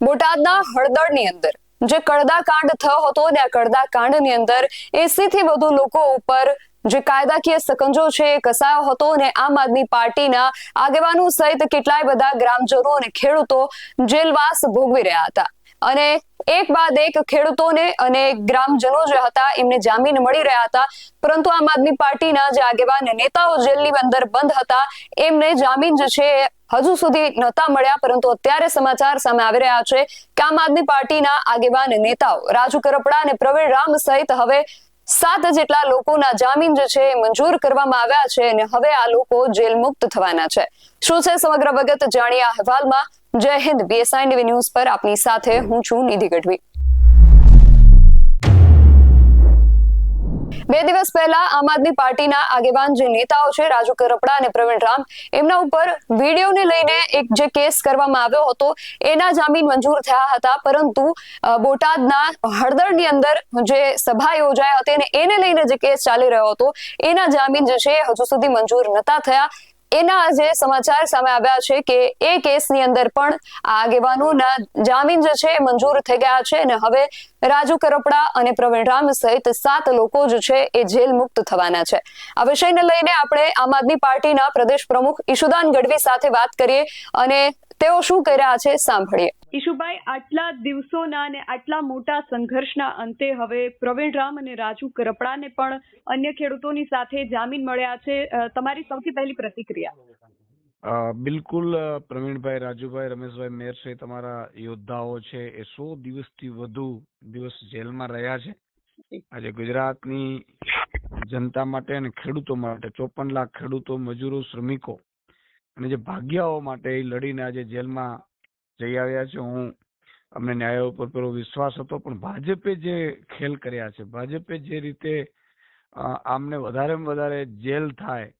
બોટાદના હળદળની અંદર. જે કડદા કાંડ થયો હતો ને આ કડદા કાંડની અંદર એસી થી વધુ લોકો ઉપર જે કાયદાકીય સકંજો છે એ કસાયો હતો અને આમ આદમી પાર્ટીના આગેવાનો સહિત કેટલાય બધા ગ્રામજનો અને ખેડૂતો જેલવાસ ભોગવી રહ્યા હતા. અને એક બાદ એક ખેડૂતોને અને ગ્રામજનો જે હતા, એમને જામીન મળી રહ્યા હતા. પરંતુ આમ આદમી પાર્ટીના જે આગેવાન નેતાઓ જેલની અંદર બંધ હતા, એમને જામીન જે છે હજુ સુધી નહોતા મળ્યા. પરંતુ અત્યારે સમાચાર સામે આવી રહ્યા છે કે આમ આદમી પાર્ટીના આગેવાન નેતાઓ, રાજુ કરપડા અને પ્રવીણ રામ સહિત હવે સાત જેટલા લોકોના જામીન જે છે મંજૂર કરવામાં આવ્યા છે અને હવે આ લોકો જેલ મુક્ત થવાના છે. શું છે સમગ્ર વગત? જાણીએ અહેવાલમાં. જય હિન્દ. બીએસઆઈ ટીવી ન્યૂઝ પર આપની સાથે હું છું નિધિ ગઢવી. બે દિવસ પહેલા આમ આદમી પાર્ટીના આગેવાન જે નેતાઓ છે રાજુ કરપડા અને પ્રવીણ રામ, એમના ઉપર વિડીયોને લઈને એક જે કેસ કરવામાં આવ્યો હતો, એના જામીન મંજૂર થયા હતા. પરંતુ બોટાદના હળદરની અંદર જે સભા યોજાઈ હતી અને એને લઈને જે કેસ ચાલી રહ્યો હતો, એના જામીન જે છે, હજુ સુધી મંજૂર નતા થયા. એના આજે સમાચાર સામે આવ્યા છે કે એ કેસની અંદર પણ આ આગેવાનોના જામીન જે છે મંજૂર થઈ ગયા છે અને હવે રાજુ કરપડા અને પ્રવીણ રામ સહિત સાત લોકો જ છે એ જેલ મુક્ત થવાના છે. આ વિષયને લઈને આપણે આમ આદમી પાર્ટીના પ્રદેશ પ્રમુખ ઈશુદાન ગઢવી સાથે વાત કરીએ અને તેઓ શું કહી રહ્યા છે? સાંભળીએ. ઈશુભાઈ આટલા દિવસોના અને આટલા મોટા સંઘર્ષના અંતે હવે પ્રવીણ રામ અને રાજુ કરપડાને પણ અન્ય ખેડૂતોની સાથે જામીન મળ્યા છે. તમારી સૌથી પહેલી પ્રતિક્રિયા? બિલકુલ પ્રવીણભાઈ રાજુભાઈ રમેશભાઈ મેર સહિત તમારા યોદ્ધાઓ છે એ સો દિવસથી વધુ દિવસ જેલમાં રહ્યા છે. આજે ગુજરાતની જનતા માટે અને ખેડૂતો માટે ચોપન લાખ ખેડૂતો મજૂરો શ્રમિકો અને જે ભાગ્યાઓ માટે એ લડીને આજે જેલમાં જઈ આવ્યા છે હું અમને ન્યાય ઉપર પેલો વિશ્વાસ હતો પણ ભાજપે જે ખેલ કર્યા છે ભાજપે જે રીતે આમને વધારેમાં વધારે જેલ થાય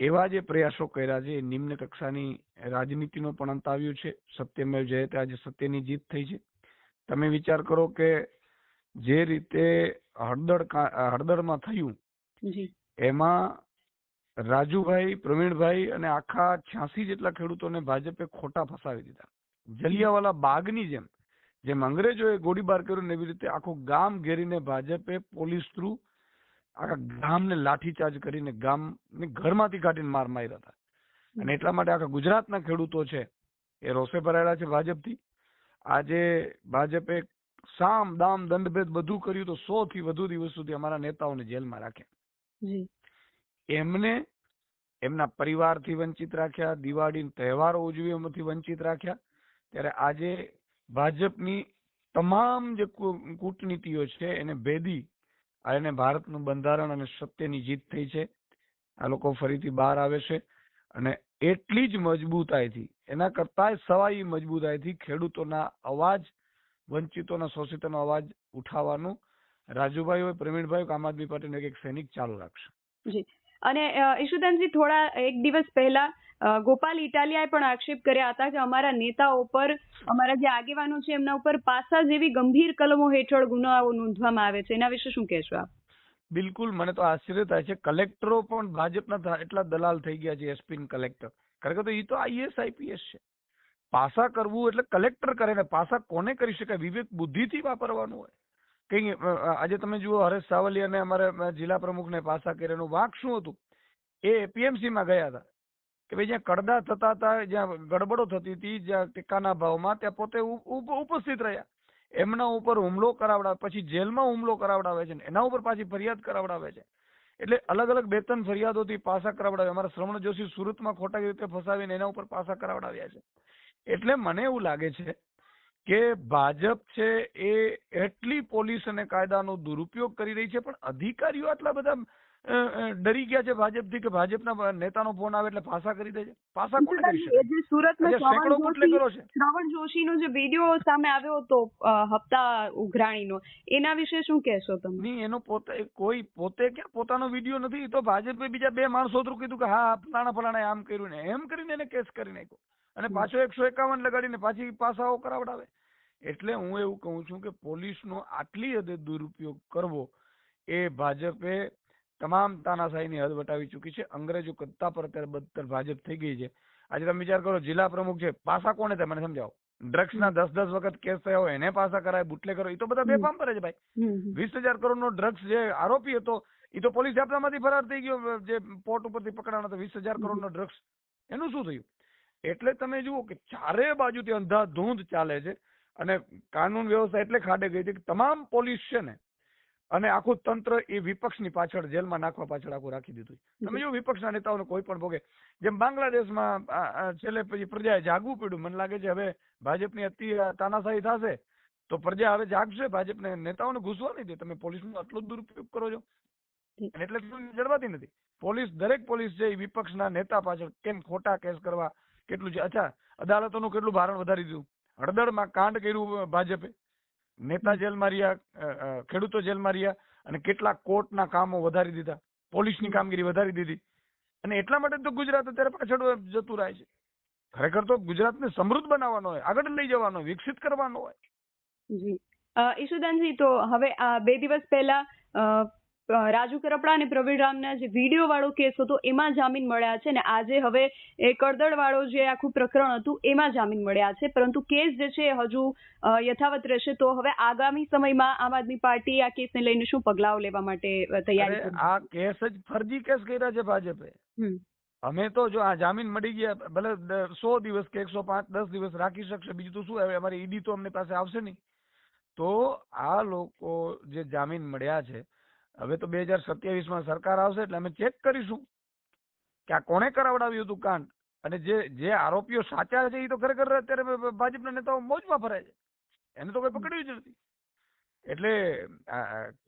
એવા જે પ્રયાસો કર્યા છે એ નિમ્ન કક્ષાની રાજનીતિનો પણ અંત આવ્યો છે સત્યમેવ જયતે આજે સત્યની જીત થઈ છે. તમે વિચાર કરો કે જે રીતે હળદર હળદળમાં હળદરમાં થયું એમાં રાજુભાઈ પ્રવીણભાઈ અને આખા છ્યાસી જેટલા ખેડૂતોને ભાજપે ખોટા ફસાવી દીધા. જલિયાવાલા બાગની જેમ જેમ અંગ્રેજોએ ગોળીબાર કર્યો ને એવી રીતે આખું ગામ ઘેરીને ભાજપે પોલીસ થ્રુ આખા ગામને લાઠીચાર્જ કરીને ગામને ઘરમાંથી કાઢીને માર માર્યા હતા. અને એટલા માટે આખા ગુજરાતના ખેડૂતો છે એ રોષે ભરાયેલા છે ભાજપથી. આજે ભાજપે સામ દામ દંડભેદ બધું કર્યું તો સો થી વધુ દિવસ સુધી અમારા નેતાઓને જેલમાં રાખ્યા એમને એમના પરિવારથી વંચિત રાખ્યા દિવાળી તહેવારો ઉજવી વંચિત રાખ્યા. ત્યારે આજે ભાજપની તમામ જે કૂટનીતિઓ છે, એને ભેદી એને ભારતનું બંધારણ અને સત્યની જીત થઈ છે. આ લોકો ફરીથી બહાર આવે છે અને એટલી જ મજબૂતાઈથી, એના કરતાંય સવાઈ મજબૂતાઈથી ખેડૂતોના અવાજ, વંચિતોના શોષિતોનો અવાજ ઉઠાવવાનું રાજુભાઈ હોય, પ્રવીણભાઈ આમ આદમી પાર્ટીનો એક સૈનિક ચાલુ રાખશે. જી. અને ઈશુદાનજી થોડા, એક દિવસ પહેલા ગોપાલ ઇટાલિયાએ પણ આક્ષેપ કર્યા હતા કે અમારા નેતાઓ પર અમારા જે આગેવાનો છે, એમના ઉપર પાસા જેવી ગંભીર કલમો હેઠળ ગુનાઓ નોંધવામાં આવે છે. એના વિશે શું કહેશો આપ? બિલકુલ. મને તો આશ્ચર્ય થાય છે. કલેક્ટરો પણ ભાજપના એટલા દલાલ થઈ ગયા છે એસપી કલેક્ટર. ખરેખર તો એ તો આઈએસ આઈપીએસ છે. પાસા કરવું એટલે કલેક્ટર કરે ને પાસા કોને કરી શકાય? વિવેક બુદ્ધિથી વાપરવાનું હોય. કઈ આજે તમે જુઓ હરેશ સાવલી અને અમારે જિલ્લા પ્રમુખને પાસા કર્યાનું વાંક શું હતું? એ એપીએમસી માં ગયા હતા. કે ભાઈ જ્યાં કડદા થતા હતા, જ્યાં ગડબડો થતી હતી, જ્યાં ટેકાના ભાવમાં ત્યાં પોતે ઉપ- ઉપ- ઉપસ્થિત રહ્યા. એમના ઉપર હુમલો કરાવડાવે, પછી જેલમાં હુમલો કરાવડાવે છે એના ઉપર પાછી ફરિયાદ કરાવડાવે છે. એટલે અલગ અલગ બે ત્રણ ફરિયાદોથી પાસા કરાવડાવે અમારા શ્રવણ જોશી સુરતમાં ખોટા રીતે ફસાવીને એના ઉપર પાસા કરાવડાવ્યા છે. એટલે મને એવું લાગે છે કે ભાજપ છે એ એટલી પોલીસ અને કાયદાનો દુરુપયોગ કરી રહી છે પણ અધિકારીઓ આટલા બધા ડરી ગયા છે ભાજપથી કે ભાજપના નેતાનો ફોન આવે એટલે પાસા કરી દે છે? પાસા કોણ કરી શકે? જે સુરતમાં સેંકડો શ્રવણ બુટલેગરો જોશી છે. શ્રવણ જોશીનો જે વીડિયો સામે આવ્યો હતો હપ્તા ઉઘરાણીનો એના વિશે શું કહેશો તમે? નહીં એનો પોતે કોઈ પોતે ક્યાં પોતાનો વીડિયો નથી તો ભાજપે બીજા બે માણસો થ્રુ કીધું કે હા ફલાણા ફલાણા આમ કર્યું ને એમ કરીને એને કેસ કરી નાખ્યો. અને પાછો એકસો એકાવન લગાડીને પાછી પાસાઓ કરાવડાવે. એટલે હું એવું કહું છું કે પોલીસનો આટલી હદે દુરુપયોગ કરવો એ ભાજપે તમામ તાનાશાહીની હદ વટાવી ચૂકી છે. અંગ્રેજો કરતા પર અત્યારે બદતર ભાજપ થઈ ગઈ છે. આજે તમે વિચાર કરો જિલ્લા પ્રમુખ છે પાસા કોને થાય? મને સમજાવો. ડ્રગ્સ ના દસ દસ વખત કેસ થયા હોય એને પાછા કરાય બુટલેગરો એ તો બધા. બેફામ કરે છે ભાઈ. વીસ હજાર કરોડ નો ડ્રગ્સ જે આરોપી હતો એ તો પોલીસ આપણામાંથી ફરાર થઈ ગયો જે પોર્ટ ઉપરથી પકડાણો હતો વીસ હજાર કરોડ નો ડ્રગ્સ. એનું શું થયું? એટલે તમે જુઓ કે ચારે બાજુથી અંધાધૂંધ ચાલે છે અને કાનૂન વ્યવસ્થા એટલે ખાડે ગઈ છે કે તમામ પોલીસ છે ને અને આખું તંત્ર એ વિપક્ષની પાછળ જેલમાં નાખવા પાછળ આખું રાખી દીધું તમે જો વિપક્ષના નેતાઓને કોઈ પણ ભોગે. જેમ બાંગ્લાદેશમાં છેલ્લે પછી પ્રજાએ જાગવું પડ્યું. મને લાગે છે હવે ભાજપની અતિ તાનાશાહી થશે તો પ્રજા હવે જાગશે. ભાજપને નેતાઓને ઘૂસવા નહીં દે. તમે પોલીસનો આટલો દુરુપયોગ કરો છો. એટલે જળવાતી નથી. પોલીસ દરેક પોલીસ છે એ વિપક્ષના નેતા પાછળ કેમ ખોટા કેસ કરવા કેટલું છે? અચ્છા અદાલતોનું કેટલું ભારણ વધારી દીધું? હળદળમાં કાંડ કર્યું ભાજપે. નેતા જેલમાં રહ્યા ખેડૂતો જેલમાં રહ્યા અને કેટલાક કોર્ટના કામો વધારી દીધા. પોલીસની કામગીરી વધારી દીધી. અને એટલા માટે તો ગુજરાત અત્યારે પાછળ જતું રહે છે. ખરેખર તો ગુજરાતને સમૃદ્ધ બનાવવાનો હોય આગળ લઈ જવાનો હોય વિકસિત કરવાનો હોય. જી. ઈશુદાનજી તો હવે આ બે દિવસ પહેલા રાજુ કરપડા અને પ્રવીણ રામના જે વીડિયો વાળો કેસ હતો એમાં જામીન મળ્યા છે અને આજે હવે એ કડદડ વાળો જે આખું પ્રકરણ હતું એમાં જામીન મળ્યા છે. પરંતુ કેસ જે છે હજુ યથાવત રહેશે. તો હવે આગામી સમયમાં આમ આદમી પાર્ટી આ કેસને લઈને શું પગલાઓ લેવા માટે તૈયારી આ કેસ જ ફરજી કેસ કર્યા છે ભાજપે. અમે તો જો આ જામીન મળી ગયા ભલે સો દિવસ કે એકસો પાંચ દસ દિવસ રાખી શકશે. બીજું તો શું આવે અમારી ઈડી તો અમને પાસે આવશે નહીં. તો આ લોકો જે જામીન મળ્યા છે હવે તો બે હજાર સત્યાવીસમાં સરકાર આવશે એટલે અમે ચેક કરીશું કે આ કોણે કરાવડાવ્યું હતું કાંડ. અને જે જે આરોપીઓ સાચા છે એ તો ખરેખર અત્યારે ભાજપના નેતાઓ મોજમાં ફરે છે. એને તો કોઈ પકડ્યું જ નથી. એટલે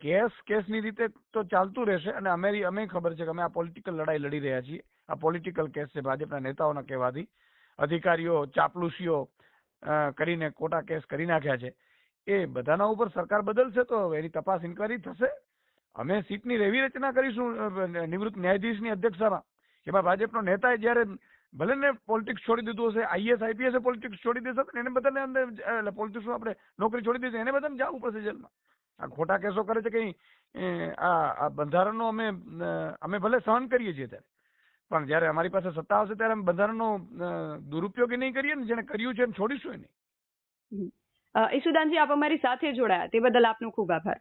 કેસ, કેસની રીતે તો ચાલતું રહેશે અને અમે અમે ખબર છે કે અમે આ પોલિટિકલ લડાઈ લડી રહ્યા છીએ. આ પોલિટિકલ કેસ છે ભાજપના નેતાઓના કહેવાથી. અધિકારીઓ, ચાપલુસીઓ કરીને ખોટા કેસ કરી નાખ્યા છે. એ બધાના ઉપર સરકાર બદલશે તો એની તપાસ ઇન્કવાયરી થશે. અમે સીટની એવી રચના કરીશું નિવૃત્ત ન્યાયાધીશની અધ્યક્ષતામાં એમાં ભાજપનો નેતાએ જ્યારે ભલે ને પોલિટિક્સ છોડી દીધું હશે આઈએસ આઈપીએસ પોલિટિક્સ છોડી દેશે એને બધાને અંદર એટલે પોલિટિક્સ આપણે નોકરી છોડી દીધી એને બધાને જવું પડશે જેલમાં. આ ખોટા કેસો કરે છે કઈ આ બંધારણનો અમે અમે ભલે સહન કરીએ છીએ ત્યારે પણ જ્યારે અમારી પાસે સત્તા આવશે ત્યારે અમે બંધારણનો દુરુપયોગ નહીં કરીએ ને જેને કર્યું છે એને છોડીશું નહીં. હમ. અ, ઈશુદાનજી આપ અમારી સાથે જોડાયા તે બદલ આપનો ખૂબ આભાર.